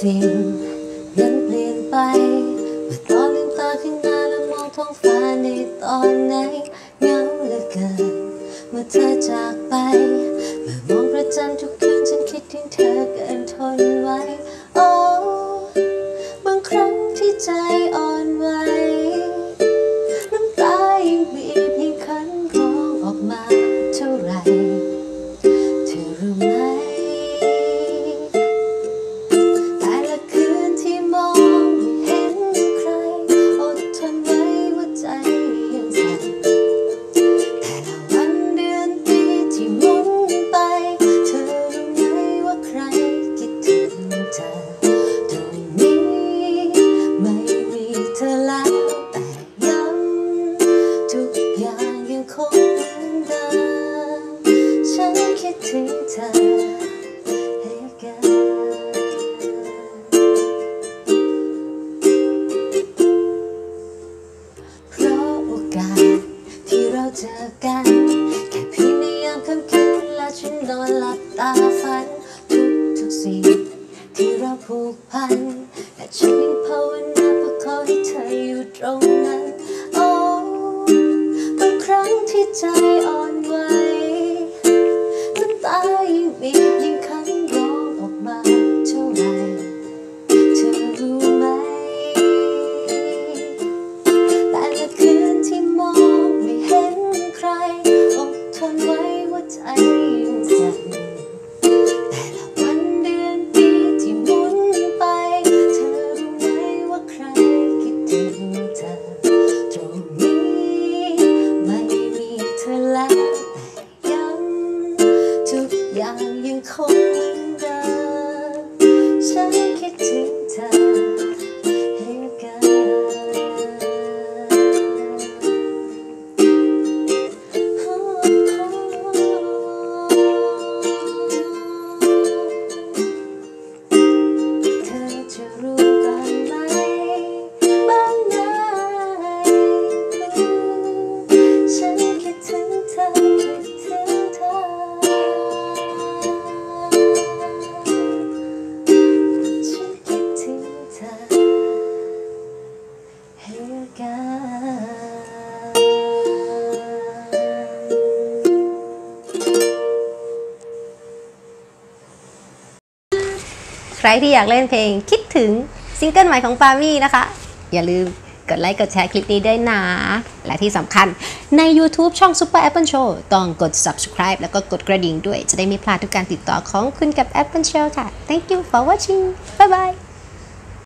สิ่งนั้นเปลี่ยนไปเมื่อตอนลืมตาขึ้นมาแล้วมองท้องฟ้าในตอนไหนเหงาเหลือเกินเมื่อเธอจากไป ถึงเธอให้กัน เพราะโอกาสที่เราเจอกัน แค่เพียงในยามค่ำคืนและฉันนอนหลับตาฝัน ทุกทุกๆสิ่งที่เราผูกพันและฉันยังภาวนาเพื่อขอให้เธออยู่ตรงนั้น โอ้บางครั้งที่ใจ คิดถึ ใครที่อยากเล่นเพลงคิดถึงซิงเกิลใหม่ของปามี่นะคะ อย่าลืมกดไลค์กดแชร์คลิปนี้ด้วยนะ และที่สำคัญใน YouTube ช่อง Super Apple Show ต้องกด subscribe แล้วก็กดกระดิ่งด้วย จะได้ไม่พลาดทุกการติดต่อของคุณกับ Apple Show ค่ะ Thank you for watching bye bye